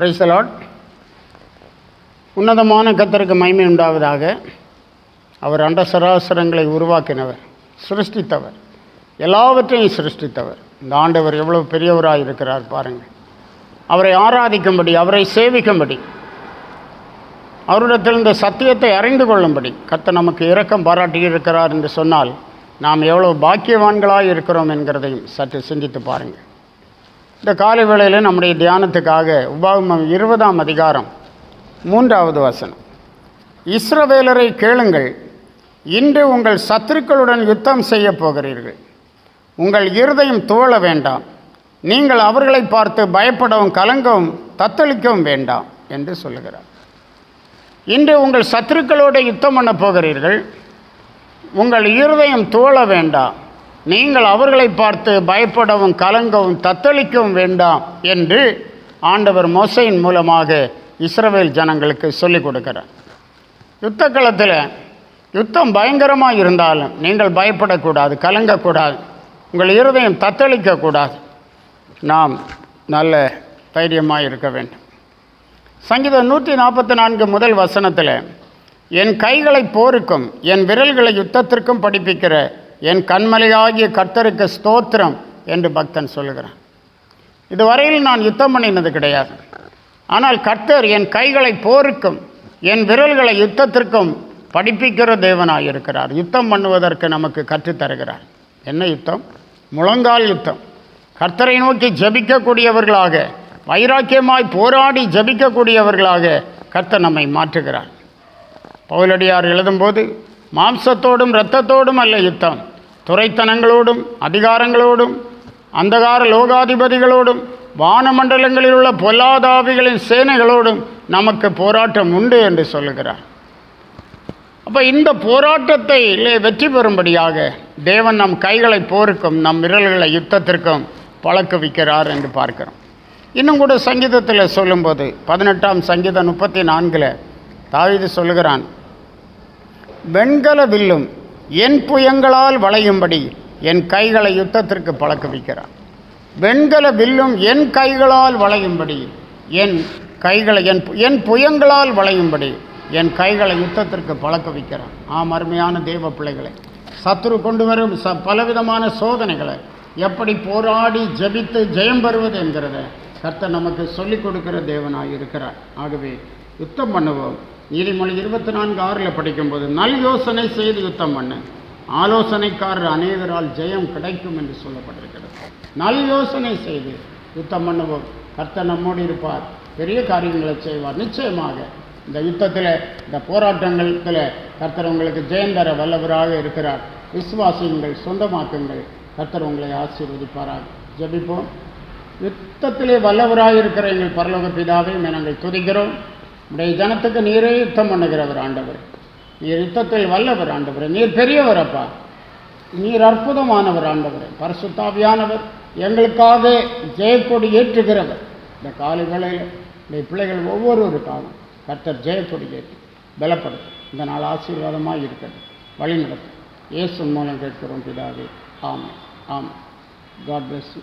பிரைசலாட் உன்னதமான கத்தருக்கு மைமை உண்டாவதாக. அவர் அண்ட சராசரங்களை உருவாக்கினவர் சிருஷ்டித்தவர் எல்லாவற்றையும் சிருஷ்டித்தவர். இந்த ஆண்டவர் எவ்வளவு பெரியவராக இருக்கிறார் பாருங்கள். அவரை ஆராதிக்கும்படி அவரை சேவிக்கும்படி அவரிடத்தில் இந்த சத்தியத்தை அறிந்து கொள்ளும்படி கத்தை நமக்கு இரக்கம் பாராட்டியிருக்கிறார் என்று சொன்னால் நாம் எவ்வளவு பாக்கியவான்களாக இருக்கிறோம் என்கிறதையும் சற்று சிந்தித்து பாருங்கள். இந்த காலை வேளையில் நம்முடைய தியானத்துக்காக உபாகமம் இருபதாம் அதிகாரம் மூன்றாவது வசனம். இஸ்ரவேலரை கேளுங்கள். இன்று உங்கள் சத்துருக்களுடன் யுத்தம் செய்ய போகிறீர்கள். உங்கள் இருதயம் துவள வேண்டாம். நீங்கள் அவர்களை பார்த்து பயப்படவும் கலங்கவும் தத்தளிக்கவும் வேண்டாம் என்று சொல்லுகிறார். இன்று உங்கள் சத்துருக்களோடு யுத்தம் பண்ண போகிறீர்கள். உங்கள் இருதயம் துவள வேண்டாம். நீங்கள் அவர்களை பார்த்து பயப்படவும் கலங்கவும் தத்தளிக்கவும் வேண்டாம் என்று ஆண்டவர் மோசையின் மூலமாக இஸ்ரவேல் ஜனங்களுக்கு சொல்லிக் கொடுக்கிறார். யுத்த களத்தில் யுத்தம் பயங்கரமாக இருந்தாலும் நீங்கள் பயப்படக்கூடாது கலங்கக்கூடாது உங்கள் இருதயம் தத்தளிக்கக்கூடாது. நாம் நல்ல தைரியமாக இருக்க வேண்டும். சங்கீதம் நூற்றி நாற்பத்தி நான்கு முதல் வசனத்தில் என் கைகளை போருக்கும் என் விரல்களை யுத்தத்திற்கும் படிப்பிக்கிற என் கண்மலையாகிய கர்த்தருக்கு ஸ்தோத்திரம் என்று பக்தன் சொல்லுகிறான். இதுவரையில் நான் யுத்தம் பண்ணினது கிடையாது. ஆனால் கர்த்தர் என் கைகளை போருக்கும் என் விரல்களை யுத்தத்திற்கும் படிப்பிக்கிற தேவனாக இருக்கிறார். யுத்தம் பண்ணுவதற்கு நமக்கு கற்றுத்தருகிறார் என்ன யுத்தம்? முழங்கால் யுத்தம். கர்த்தரை நோக்கி ஜபிக்கக்கூடியவர்களாக வைராக்கியமாய் போராடி ஜபிக்கக்கூடியவர்களாக கர்த்தர் நம்மை மாற்றுகிறார். பவுலடியார் எழுதும்போது மாம்சத்தோடும் இரத்தத்தோடும் அல்ல யுத்தம். துறைத்தனங்களோடும் அதிகாரங்களோடும் அந்தகார லோகாதிபதிகளோடும் வானமண்டலங்களில் உள்ள பொல்லாதாவிகளின் சேனைகளோடும் நமக்கு போராட்டம் உண்டு என்று சொல்லுகிறார். அப்போ இந்த போராட்டத்தை வெற்றி பெறும்படியாக தேவன் நம் கைகளை போருக்கும் நம் விரல்களை யுத்தத்திற்கும் பழக்குவிக்கிறார் என்று பார்க்கிறோம். இன்னும் கூட சங்கீதத்தில் சொல்லும்போது பதினெட்டாம் சங்கீதம் முப்பத்தி நான்கில் தாவிது சொல்லுகிறான் வெண்கல வில்லும் என் புயங்களால் வளையும்படி என் கைகளை யுத்தத்திற்கு பழக்க வைக்கிறான் வெண்கல வில்லும் என் கைகளால் வளையும்படி என் கைகளை என் என் புயங்களால் வளையும்படி என் கைகளை யுத்தத்திற்கு பழக்க வைக்கிறான் ஆம் அருமையான தெய்வ பிள்ளைகளை சத்ரு கொண்டு வரும் ச பலவிதமான சோதனைகளை எப்படி போராடி ஜெபித்து ஜெயம் பெறுவது என்கிறத கர்த்தர் நமக்கு சொல்லிக் கொடுக்கிற தேவனாக இருக்கிறார். ஆகவே யுத்தம் பண்ணுவோம். நீதிமொழி இருபத்தி நான்கு ஆறில் படிக்கும்போது நல் யோசனை செய்து யுத்தம் பண்ணு. ஆலோசனைக்காரர் அநேகரால் ஜெயம் கிடைக்கும் என்று சொல்லப்பட்டிருக்கிறது. நல் யோசனை செய்து யுத்தம் பண்ணுவோம். கர்த்தர் நம்மோடு இருப்பார். பெரிய காரியங்களை செய்வார். நிச்சயமாக இந்த யுத்தத்தில் இந்த போராட்டங்களில் கர்த்தர் உங்களுக்கு ஜெயம் தர வல்லவராக இருக்கிறார். விசுவாசியுங்கள் சொந்தமாக்குங்கள். கர்த்தர் உங்களை ஆசீர்வதிப்பாராக. ஜபிப்போம். யுத்தத்திலே வல்லவராக இருக்கிற எங்கள் பரலோக பிதாவை நாங்கள் துதிக்கிறோம். நம்முடைய ஜனத்துக்கு நீரே யுத்தம் பண்ணுகிறவர் ஆண்டவர். நீர் யுத்தத்தில் வல்லவர் ஆண்டவர். நீர் பெரியவர் அப்பா நீர் அற்புதமானவர் ஆண்டவர். பரிசுத்தாவியானவர். எங்களுக்காக ஜெயக்கொடி ஏற்றுகிறவர். இந்த காலை வேளையில் இந்த பிள்ளைகள் ஒவ்வொருவருக்காகவும் கர்த்தர் ஜெயக்கொடி ஏற்றி பலப்படுத்தும். இந்த நாள் ஆசீர்வாதமாக இருக்கிறது. வழிநடத்தும். இயேசு மூலம் கேட்கிறோம் பிதாவே. ஆமாம் ஆமாம் காட் பிளஸ் யூ